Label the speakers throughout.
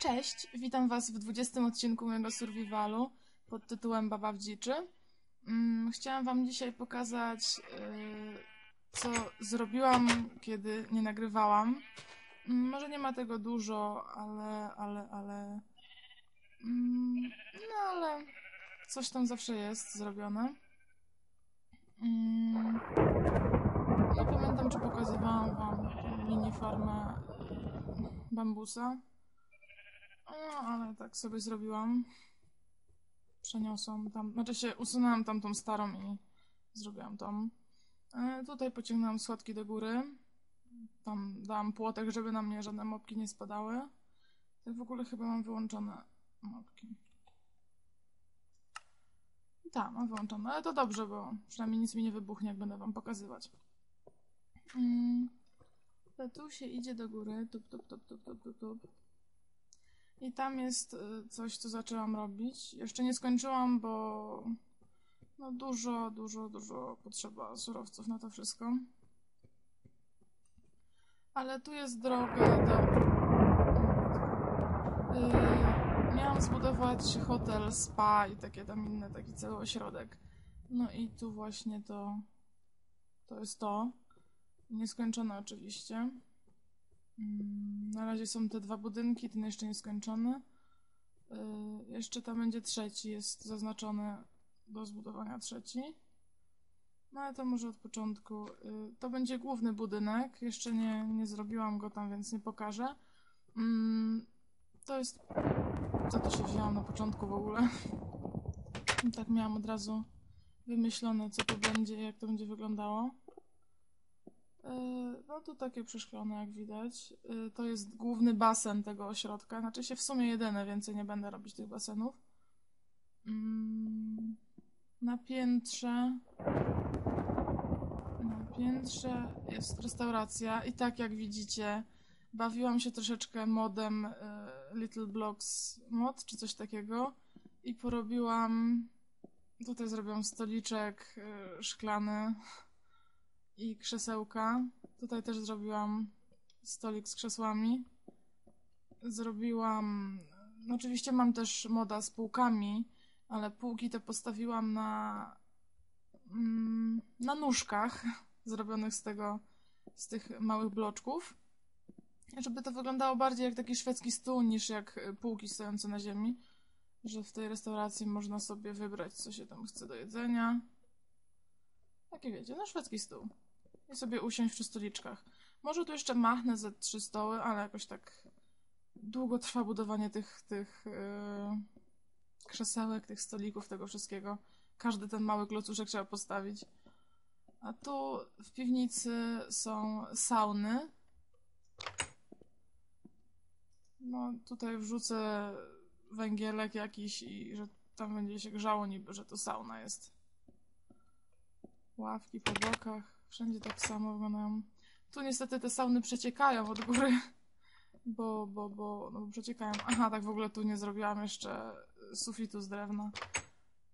Speaker 1: Cześć, witam Was w 20 odcinku mojego survivalu pod tytułem Baba w dziczy. Mm, Chciałam Wam dzisiaj pokazać, yy, co zrobiłam, kiedy nie nagrywałam. Mm, Może nie ma tego dużo, ale, ale, ale... mm, No ale coś tam zawsze jest zrobione. Nie pamiętam, czy pokazywałam Wam mini farmę bambusa. No, ale tak sobie zrobiłam. Przeniosłam tam, znaczy się usunęłam tamtą starą i zrobiłam tą. E, tutaj pociągnęłam schodki do góry. Tam dałam płotek, żeby na mnie żadne mopki nie spadały. Tak w ogóle chyba mam wyłączone mopki. Tak, mam wyłączone, ale to dobrze, bo przynajmniej nic mi nie wybuchnie, jak będę wam pokazywać. Mm. Tu się idzie do góry, tup, tup, tup, tup, tup, tup, tup. I tam jest y, coś, co zaczęłam robić. Jeszcze nie skończyłam, bo no dużo, dużo, dużo potrzeba surowców na to wszystko. Ale tu jest droga do... Yy, miałam zbudować hotel, spa i takie tam inne, taki cały ośrodek. No i tu właśnie to... To jest to. Nieskończone oczywiście. Mm, Na razie są te dwa budynki, ten jeszcze nieskończony. Yy, jeszcze tam będzie trzeci, jest zaznaczony do zbudowania trzeci. No ale to może od początku. Yy, To będzie główny budynek, jeszcze nie, nie zrobiłam go tam, więc nie pokażę. Mm, To jest... Co to się wzięło na początku w ogóle? Tak miałam od razu wymyślone, co to będzie, jak to będzie wyglądało. Yy, No tu takie przeszklone, jak widać. Yy, To jest główny basen tego ośrodka. Znaczy się w sumie jedyny, więcej nie będę robić tych basenów. Mm, Na piętrze. Na piętrze jest restauracja i tak jak widzicie, bawiłam się troszeczkę modem yy, Little Blocks mod, czy coś takiego i porobiłam. Tutaj zrobiłam stoliczek szklany i krzesełka. Tutaj też zrobiłam stolik z krzesłami. Zrobiłam. No oczywiście mam też moda z półkami, ale półki te postawiłam na. mm, na nóżkach zrobionych z tego. z tych małych bloczków. Żeby to wyglądało bardziej jak taki szwedzki stół niż jak półki stojące na ziemi. Że w tej restauracji można sobie wybrać, co się tam chce do jedzenia. Takie wiecie, no szwedzki stół. I sobie usiąść przy stoliczkach. Może tu jeszcze machnę ze trzy stoły, ale jakoś tak długo trwa budowanie tych, tych yy, krzesełek, tych stolików, tego wszystkiego. Każdy ten mały klocuszek trzeba postawić. A tu w piwnicy są sauny. No, tutaj wrzucę węgielek jakiś i że tam będzie się grzało niby, że to sauna jest. Ławki po bokach, wszędzie tak samo wyglądają. Tu niestety te sauny przeciekają od góry, bo, bo, bo, no przeciekają. Aha, tak w ogóle tu nie zrobiłam jeszcze sufitu z drewna.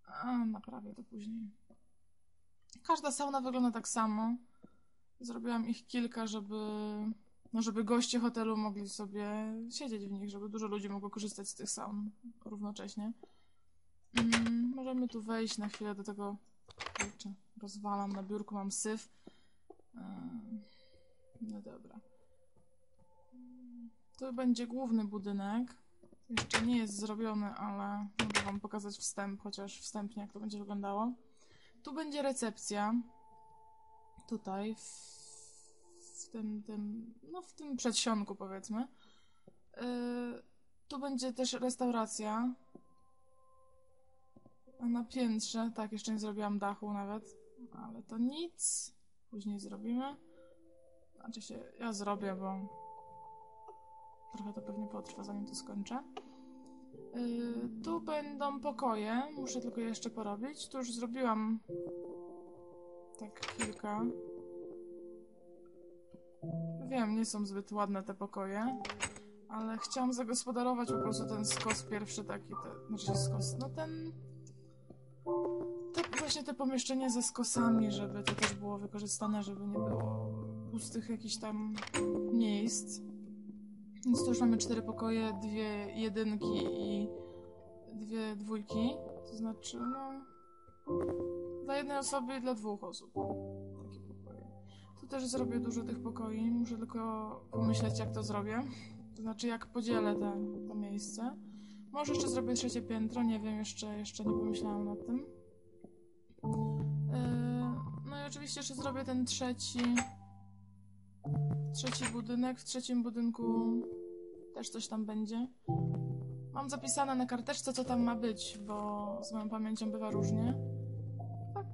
Speaker 1: A, naprawię to później. Każda sauna wygląda tak samo. Zrobiłam ich kilka, żeby, no żeby goście hotelu mogli sobie siedzieć w nich, żeby dużo ludzi mogło korzystać z tych saun równocześnie. Mm, możemy tu wejść na chwilę do tego. Kurczę, rozwalam na biurku, mam syf. Ym, No dobra. To będzie główny budynek. Jeszcze nie jest zrobiony, ale mogę wam pokazać wstęp, chociaż wstępnie jak to będzie wyglądało. Tu będzie recepcja. Tutaj, w, w tym, tym, no w tym przedsionku powiedzmy. Yy, tu będzie też restauracja. A na piętrze, tak, jeszcze nie zrobiłam dachu nawet, ale to nic. Później zrobimy. Znaczy się, ja zrobię, bo trochę to pewnie potrwa, zanim to skończę. Yy, tu będą pokoje, muszę tylko je jeszcze porobić. Tu już zrobiłam tak kilka. Wiem, nie są zbyt ładne te pokoje, ale chciałam zagospodarować po prostu ten skos pierwszy taki, te, znaczy skos, no ten te, właśnie te pomieszczenie ze skosami, żeby to też było wykorzystane, żeby nie było pustych jakichś tam miejsc. Więc tu już mamy cztery pokoje, dwie jedynki i dwie dwójki. To znaczy, no. Dla jednej osoby i dla dwóch osób. Takie pokoje. Tu też zrobię dużo tych pokoi. Muszę tylko pomyśleć, jak to zrobię. To znaczy, jak podzielę te, to miejsce. Może jeszcze zrobię trzecie piętro, nie wiem, jeszcze, jeszcze nie pomyślałam nad tym. Oczywiście jeszcze zrobię ten trzeci. Trzeci budynek. W trzecim budynku też coś tam będzie. Mam zapisane na karteczce, co tam ma być, bo z moją pamięcią bywa różnie. Tak,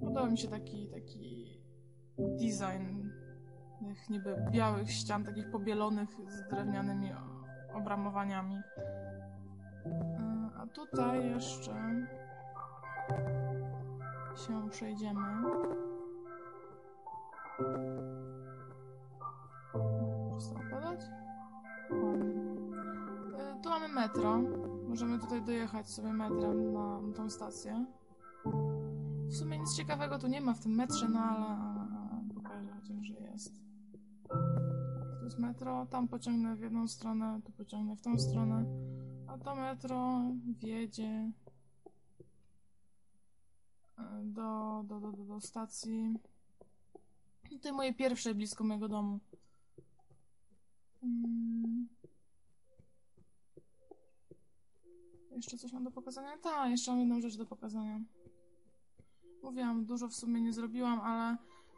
Speaker 1: podoba mi się taki, taki design tych niby białych ścian, takich pobielonych z drewnianymi obramowaniami. A tutaj jeszcze się przejdziemy. Ładnie. Y, Tu mamy metro. Możemy tutaj dojechać sobie metrem na, tą stację. W sumie nic ciekawego tu nie ma w tym metrze, no ale pokażę chociaż, że jest. Tu jest metro, tam pociągnę w jedną stronę, tu pociągnę w tą stronę. A to metro wjedzie y, do, do, do, do, do stacji. Tutaj moje pierwsze blisko mojego domu. Mm. Jeszcze coś mam do pokazania? Tak, jeszcze mam jedną rzecz do pokazania. Mówiłam, dużo w sumie nie zrobiłam, ale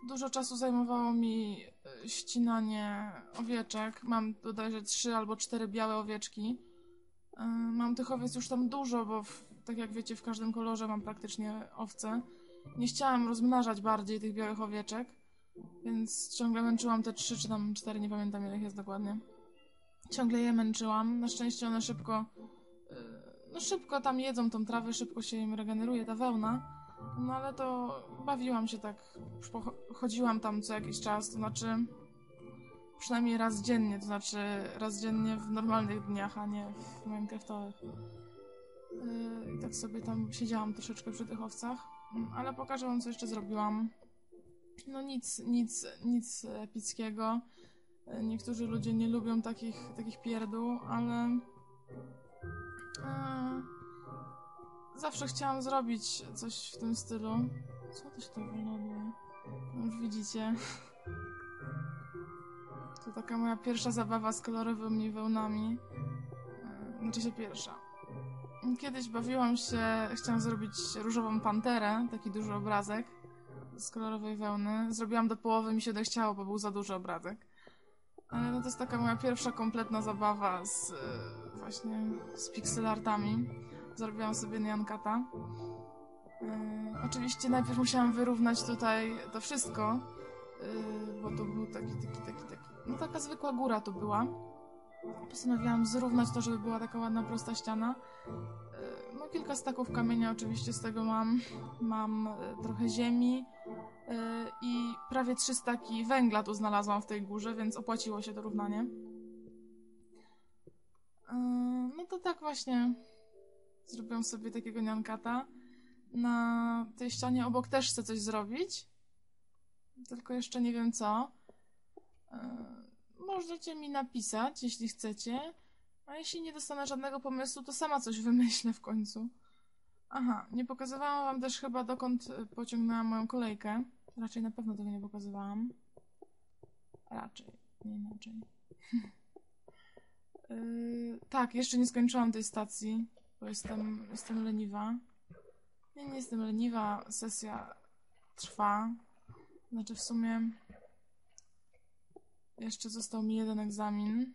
Speaker 1: dużo czasu zajmowało mi e, ścinanie owieczek. Mam bodajże trzy albo cztery białe owieczki. E, Mam tych owiec już tam dużo, bo w, tak jak wiecie, w każdym kolorze mam praktycznie owce. Nie chciałam rozmnażać bardziej tych białych owieczek, więc ciągle męczyłam te trzy czy tam cztery, nie pamiętam ile jest dokładnie. Ciągle je męczyłam. Na szczęście one szybko Yy, no szybko tam jedzą tą trawę, szybko się im regeneruje ta wełna. No ale to bawiłam się tak, chodziłam tam co jakiś czas, to znaczy przynajmniej raz dziennie, to znaczy raz dziennie w normalnych dniach, a nie w Minecraftowych. Yy, I tak sobie tam siedziałam troszeczkę przy tych owcach, Mm, ale pokażę wam co jeszcze zrobiłam. No nic, nic, nic epickiego. Yy, Niektórzy ludzie nie lubią takich, takich pierdół, ale Eee, Zawsze chciałam zrobić coś w tym stylu. Co to się tak wyloduje? No Już widzicie. To taka moja pierwsza zabawa z kolorowymi wełnami. Eee, Znaczy się pierwsza. Kiedyś bawiłam się, chciałam zrobić różową panterę, taki duży obrazek z kolorowej wełny. Zrobiłam do połowy, mi się dochciało, bo był za duży obrazek. Ale no to jest taka moja pierwsza kompletna zabawa z e, właśnie z pixelartami. Zrobiłam sobie Nyankata. E, oczywiście najpierw musiałam wyrównać tutaj to wszystko, e, bo to był taki, taki, taki, taki, no taka zwykła góra to była. Postanowiłam zrównać to, żeby była taka ładna, prosta ściana. E, kilka staków kamienia oczywiście z tego mam. Mam e, trochę ziemi, Yy, i prawie 3 staki węgla tu znalazłam w tej górze, więc opłaciło się to równanie. Yy, No to tak właśnie zrobiłem sobie takiego niankata. Na tej ścianie obok też chcę coś zrobić, tylko jeszcze nie wiem co. Możecie mi napisać, jeśli chcecie, a jeśli nie dostanę żadnego pomysłu, to sama coś wymyślę w końcu. Aha, nie pokazywałam wam też chyba dokąd y, pociągnęłam moją kolejkę. Raczej na pewno tego nie pokazywałam. Raczej, nie inaczej. yy, tak, jeszcze nie skończyłam tej stacji, bo jestem, jestem leniwa. Nie, nie jestem leniwa, sesja trwa. Znaczy w sumie jeszcze został mi jeden egzamin.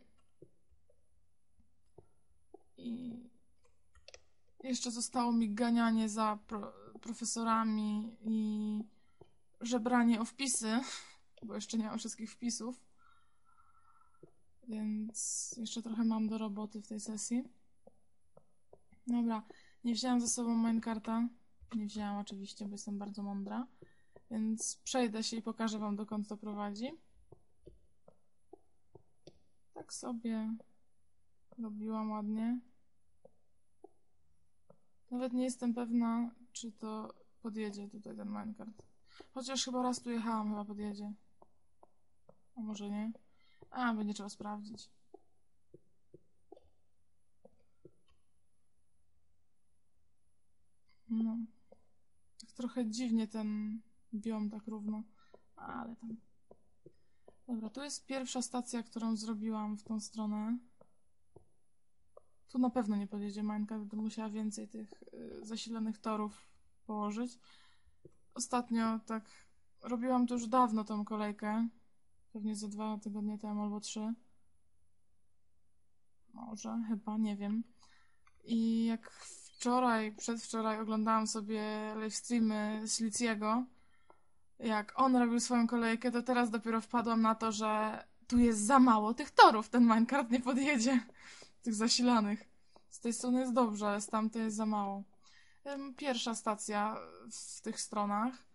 Speaker 1: I jeszcze zostało mi ganianie za pro, profesorami i żebranie o wpisy, bo jeszcze nie mam wszystkich wpisów. Więc jeszcze trochę mam do roboty w tej sesji. Dobra, nie wzięłam ze sobą minecarta. Nie wzięłam oczywiście, bo jestem bardzo mądra. Więc przejdę się i pokażę wam, dokąd to prowadzi. Tak sobie robiłam ładnie. Nawet nie jestem pewna, czy to podjedzie tutaj ten minecart. Chociaż chyba raz tu jechałam, chyba podjedzie. A może nie? A, będzie trzeba sprawdzić. No. Tak trochę dziwnie ten biom tak równo, ale tam. Dobra, tu jest pierwsza stacja, którą zrobiłam w tą stronę. Tu na pewno nie podjedzie Minecraft, będę musiała więcej tych y, zasilonych torów położyć. Ostatnio tak robiłam to już dawno tą kolejkę. Pewnie za dwa tygodnie temu albo trzy. Może, chyba, nie wiem. I jak wczoraj, przedwczoraj oglądałam sobie live streamy Sliciego, jak on robił swoją kolejkę, to teraz dopiero wpadłam na to, że tu jest za mało tych torów. Ten minecart nie podjedzie. Tych zasilanych. Z tej strony jest dobrze, ale z tamtej jest za mało. Pierwsza stacja w tych stronach.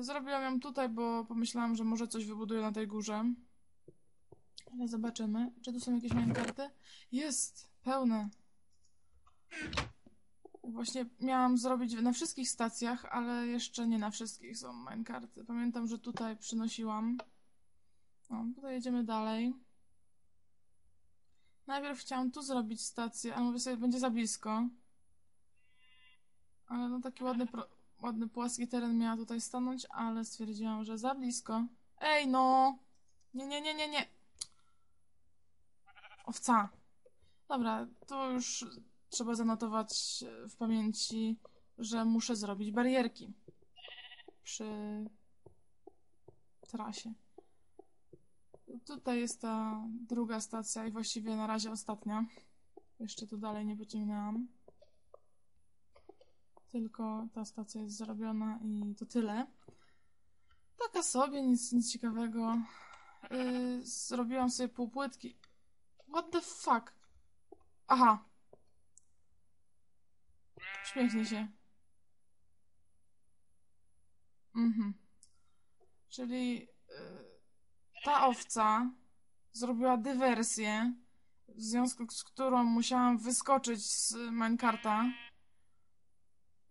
Speaker 1: Zrobiłam ją tutaj, bo pomyślałam, że może coś wybuduję na tej górze. Ale zobaczymy. Czy tu są jakieś minecarty? Jest! Pełne. Właśnie miałam zrobić na wszystkich stacjach, ale jeszcze nie na wszystkich są minecarty. Pamiętam, że tutaj przynosiłam. No, tutaj jedziemy dalej. Najpierw chciałam tu zrobić stację, ale mówię sobie, będzie za blisko. Ale no taki ładny, ładny płaski teren miała tutaj stanąć, ale stwierdziłam, że za blisko. Ej no! Nie, nie, nie, nie, nie! Owca. Dobra, to już trzeba zanotować w pamięci, że muszę zrobić barierki przy trasie. Tutaj jest ta druga stacja i właściwie na razie ostatnia. Jeszcze tu dalej nie pociągnęłam. Tylko ta stacja jest zrobiona i to tyle. Taka sobie, nic, nic ciekawego. Yy, zrobiłam sobie półpłytki. What the fuck? Aha. Śmiechnie się. Mhm. Czyli yy, ta owca zrobiła dywersję, w związku z którą musiałam wyskoczyć z minecarta,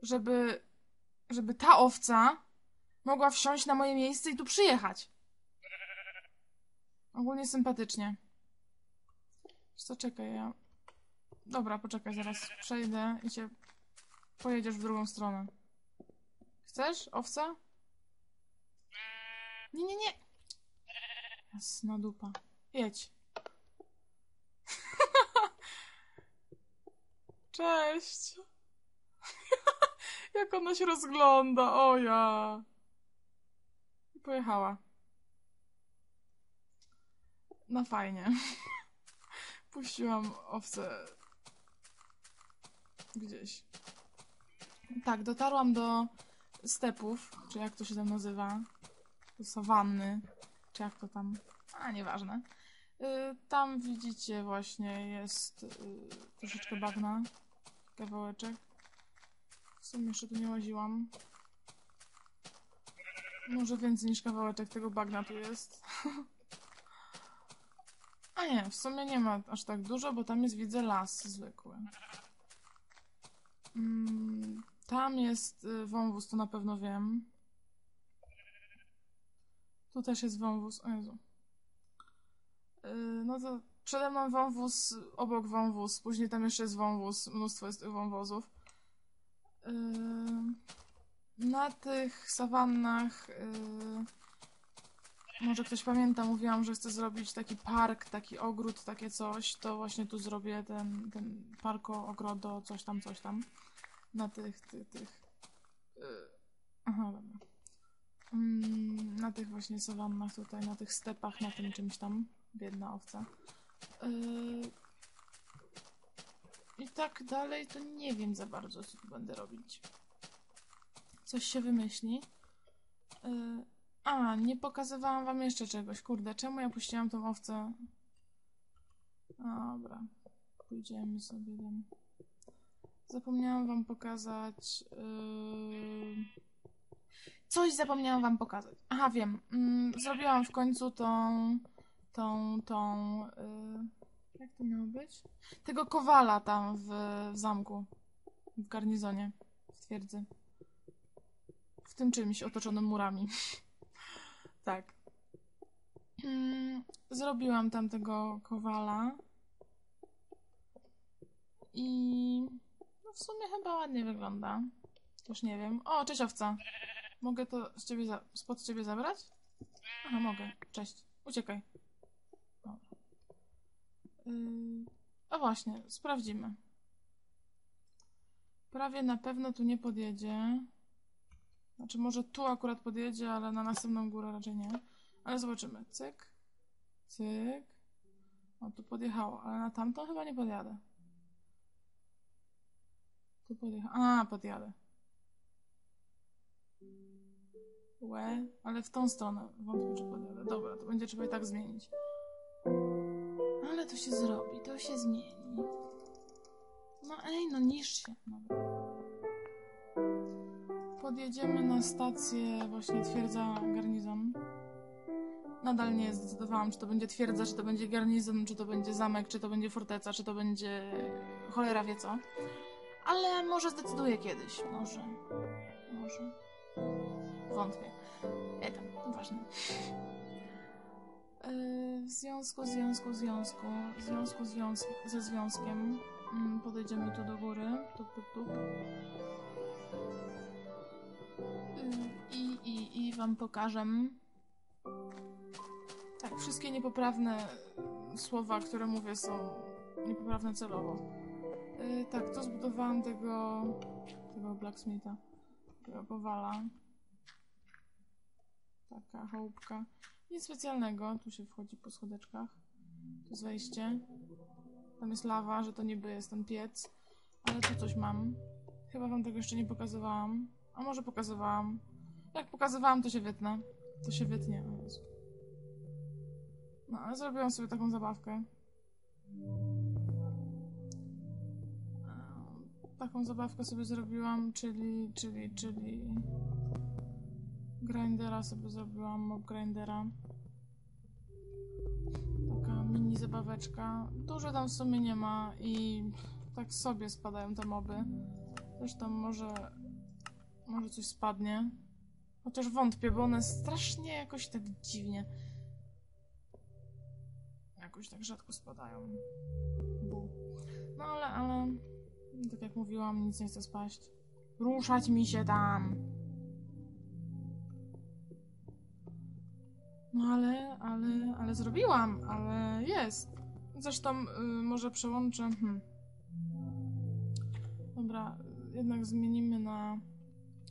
Speaker 1: żeby, żeby ta owca mogła wsiąść na moje miejsce i tu przyjechać. Ogólnie sympatycznie. Co czekaj, ja. Dobra, poczekaj, zaraz przejdę i cię pojedziesz w drugą stronę. Chcesz, owca? Nie, nie, nie. Jasna dupa. Jedź. Cześć. Jak ona się rozgląda, o ja. I pojechała. No fajnie. Puściłam owce gdzieś. Tak, dotarłam do stepów, czy jak to się tam nazywa. Do sawanny, jak to tam. A, nieważne. Y, Tam widzicie właśnie jest y, troszeczkę bagna. Kawałeczek. W sumie jeszcze tu nie łaziłam. Może więcej niż kawałeczek tego bagna tu jest. A nie, w sumie nie ma aż tak dużo, bo tam jest, widzę, las zwykły. Mm, tam jest y, wąwóz, to na pewno wiem. Tu też jest wąwóz. O Jezu. Yy, no to przede mną wąwóz, obok wąwóz, później tam jeszcze jest wąwóz, mnóstwo jest tych wąwozów. Yy, na tych sawannach, yy, może ktoś pamięta, mówiłam, że chcę zrobić taki park, taki ogród, takie coś, to właśnie tu zrobię ten, ten parko, ogrodo, coś tam, coś tam. Na tych, tych, tych. Aha, dobra. Mm, na tych właśnie sawannach tutaj, na tych stepach, na tym czymś tam. Biedna owca. Yy... I tak dalej, to nie wiem za bardzo, co tu będę robić. Coś się wymyśli. Yy... A, nie pokazywałam wam jeszcze czegoś. Kurde, czemu ja puściłam tą owcę? Dobra. Pójdziemy sobie tam. Zapomniałam wam pokazać... Yy... Coś zapomniałam wam pokazać. Aha, wiem. Mm, zrobiłam w końcu tą tą, tą, y, jak to miało być? Tego kowala tam w, w zamku, w garnizonie, w twierdzy. W tym czymś otoczonym murami. tak. Mm, zrobiłam tam tego kowala. I no w sumie chyba ładnie wygląda. Też nie wiem. O, cześć owca. Mogę to z ciebie za... spod ciebie zabrać? Aha, mogę. Cześć. Uciekaj. Dobra. Yy... A właśnie, sprawdzimy. Prawie na pewno tu nie podjedzie. Znaczy, może tu akurat podjedzie, ale na następną górę raczej nie. Ale zobaczymy. Cyk. Cyk. O, tu podjechało, ale na tamtą chyba nie podjadę. Tu podjecha... A, podjadę. Łe, ale w tą stronę. Wątpię, czy podjadę. Dobra, to będzie trzeba i tak zmienić. Ale to się zrobi, to się zmieni. No ej, no niż się. Podjedziemy na stację właśnie twierdza garnizon. Nadal nie zdecydowałam, czy to będzie twierdza, czy to będzie garnizon, czy to będzie zamek, czy to będzie forteca, czy to będzie cholera wie co. Ale może zdecyduję kiedyś. Może. Może. Wątpię. E tam, ważne. Yy, W związku, związku, związku, związku, związku ze związkiem mm, podejdziemy tu do góry. Tup, tup, tup. Yy, I, i, i wam pokażę. Tak, wszystkie niepoprawne słowa, które mówię, są niepoprawne celowo. Yy, tak, tu zbudowałam tego, tego blacksmitha, tego kowala. Taka chałupka. Nic specjalnego, tu się wchodzi po schodeczkach. Tu jest wejście. Tam jest lawa, że to niby jest ten piec. Ale tu coś mam. Chyba wam tego jeszcze nie pokazywałam. A może pokazywałam. Jak pokazywałam, to się wytnę. To się wytnie. No, ale zrobiłam sobie taką zabawkę. Taką zabawkę sobie zrobiłam, czyli, czyli, czyli... Grindera sobie zrobiłam, mob grindera. Taka mini zabaweczka. Dużo tam w sumie nie ma i tak sobie spadają te moby. Zresztą może, może coś spadnie. Chociaż wątpię, bo one strasznie jakoś tak dziwnie. Jakoś tak rzadko spadają. Bu. No ale, ale, tak jak mówiłam, nic nie chce spaść. Ruszać mi się tam! No ale, ale, ale zrobiłam, ale jest. Zresztą y, może przełączę. Hmm. Dobra, jednak zmienimy na.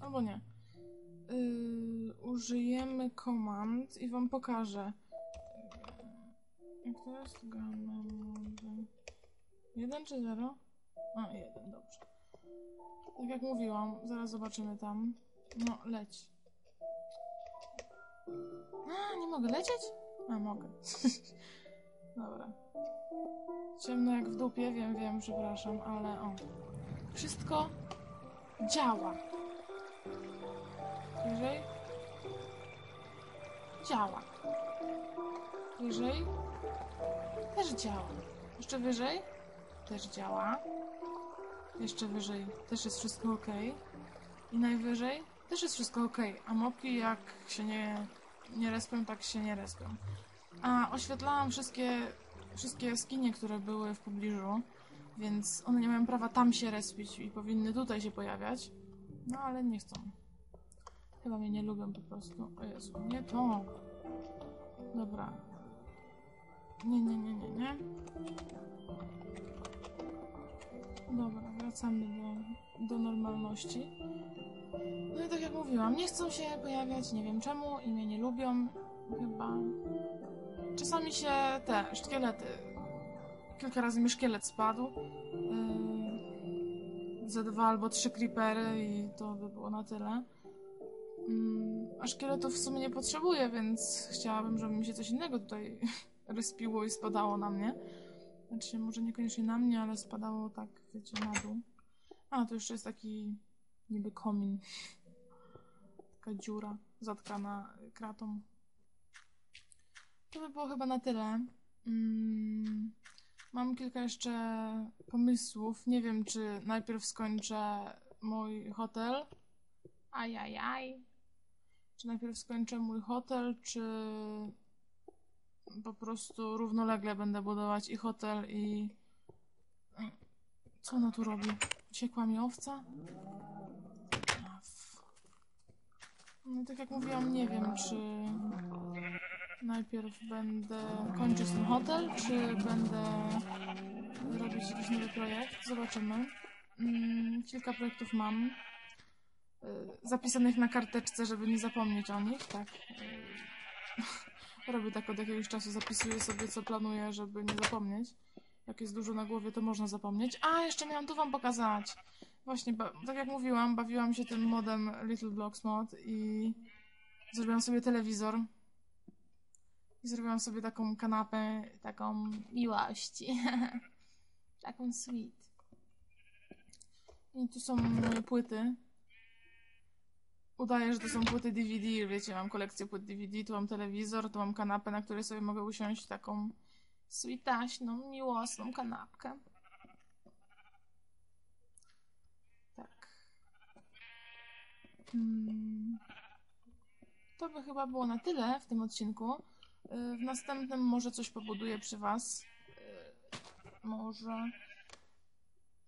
Speaker 1: Albo nie. Y, użyjemy komand i wam pokażę. Jak to jest? Gamma mode. Jeden czy zero? A, jeden, dobrze. Tak jak mówiłam, zaraz zobaczymy tam. No, leć. Mogę lecieć? A, mogę. Dobra. Ciemno jak w dupie, wiem, wiem, przepraszam, ale o. Wszystko działa. Wyżej? Działa. Wyżej? Też działa. Jeszcze wyżej? Też działa. Jeszcze wyżej też jest wszystko ok. I najwyżej też jest wszystko ok. A mopki jak się nie, nie respią, tak się nie respią. A oświetlałam wszystkie, wszystkie jaskinie, które były w pobliżu, więc one nie mają prawa tam się respić i powinny tutaj się pojawiać. No ale nie chcą. Chyba mnie nie lubią po prostu. O Jezu, nie to. Dobra. Nie, nie, nie, nie, nie. Dobra, wracamy do, do normalności. No i tak jak mówiłam, nie chcą się pojawiać, nie wiem czemu i mnie nie lubią. Chyba. Czasami się te szkielety. Kilka razy mi szkielet spadł. Yy, ze dwa albo trzy creepery i to by było na tyle. Mm, a szkieletów w sumie nie potrzebuję, więc chciałabym, żeby mi się coś innego tutaj respiło i spadało na mnie. Znaczy, może niekoniecznie na mnie, ale spadało tak, wiecie, na dół. A, to jeszcze jest taki niby komin. Taka dziura zatkana kratą. To by było chyba na tyle. Mm, mam kilka jeszcze pomysłów. Nie wiem, czy najpierw skończę mój hotel. Ajajaj. Czy najpierw skończę mój hotel, czy po prostu równolegle będę budować i hotel, i... Co ona tu robi? Uciekła mi owca? A, No tak jak mówiłam, nie wiem, czy najpierw będę kończyć ten hotel, czy będę robić jakiś nowy projekt. Zobaczymy. Mm, kilka projektów mam. y, Zapisanych na karteczce, żeby nie zapomnieć o nich, tak. y. Robię tak od jakiegoś czasu, zapisuję sobie, co planuję, żeby nie zapomnieć. Jak jest dużo na głowie, to można zapomnieć. A, jeszcze miałam tu wam pokazać. Właśnie, tak jak mówiłam, bawiłam się tym modem Little Blocks Mod i zrobiłam sobie telewizor. I zrobiłam sobie taką kanapę, taką miłości. taką sweet. I tu są moje płyty. Udaję, że to są płyty DVD, wiecie, mam kolekcję płyt DVD, tu mam telewizor, tu mam kanapę, na której sobie mogę usiąść, taką sweetaśną, miłosną kanapkę. Tak. Mm. To by chyba było na tyle w tym odcinku. Y, W następnym może coś pobuduję przy Was. Y, Może.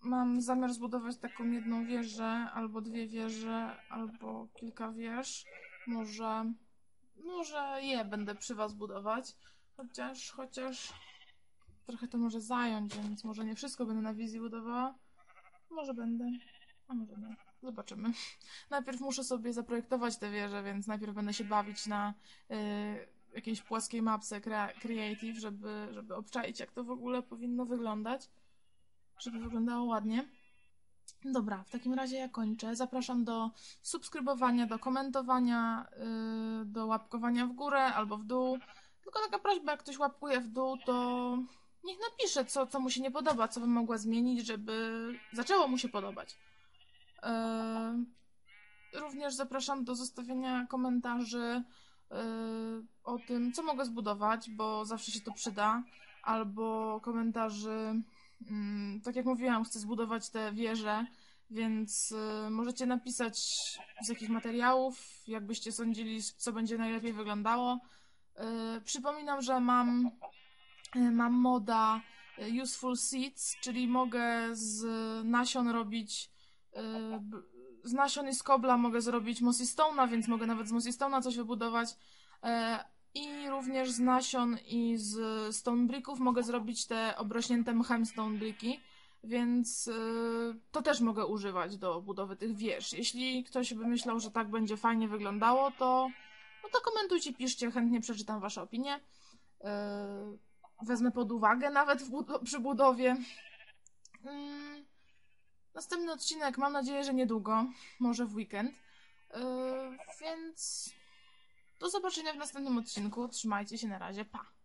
Speaker 1: Mam zamiar zbudować taką jedną wieżę, albo dwie wieże, albo kilka wież. Może. Może je będę przy Was budować. Chociaż, chociaż. Trochę to może zająć, więc może nie wszystko będę na wizji budowała. Może będę, a może nie. Zobaczymy. Najpierw muszę sobie zaprojektować tę wieżę, więc najpierw będę się bawić na y, jakiejś płaskiej mapce crea- Creative, żeby, żeby obczaić, jak to w ogóle powinno wyglądać. Żeby wyglądało ładnie. Dobra, w takim razie ja kończę. Zapraszam do subskrybowania, do komentowania, y, do łapkowania w górę albo w dół. Tylko taka prośba, jak ktoś łapkuje w dół, to niech napisze, co, co mu się nie podoba, co bym mogła zmienić, żeby zaczęło mu się podobać. Eee, Również zapraszam do zostawienia komentarzy eee, o tym, co mogę zbudować, bo zawsze się to przyda, albo komentarzy, mm, tak jak mówiłam, chcę zbudować te wieże, więc e, możecie napisać z jakich materiałów, jakbyście sądzili, co będzie najlepiej wyglądało. E, Przypominam, że mam, e, mam moda e, Useful Seeds, czyli mogę z nasion robić e, z nasion i z kobla mogę zrobić Mossy Stone'a, więc mogę nawet z Mossy Stone'a coś wybudować. E, I również z nasion i z stone bricków mogę zrobić te obrośnięte mchem stone bricki, więc e, to też mogę używać do budowy tych wież. Jeśli ktoś by myślał, że tak będzie fajnie wyglądało, to, no to komentujcie, piszcie, chętnie przeczytam Wasze opinie. E, Wezmę pod uwagę nawet w przy budowie. Następny odcinek mam nadzieję, że niedługo, może w weekend. Yy, więc do zobaczenia w następnym odcinku. Trzymajcie się na razie. Pa!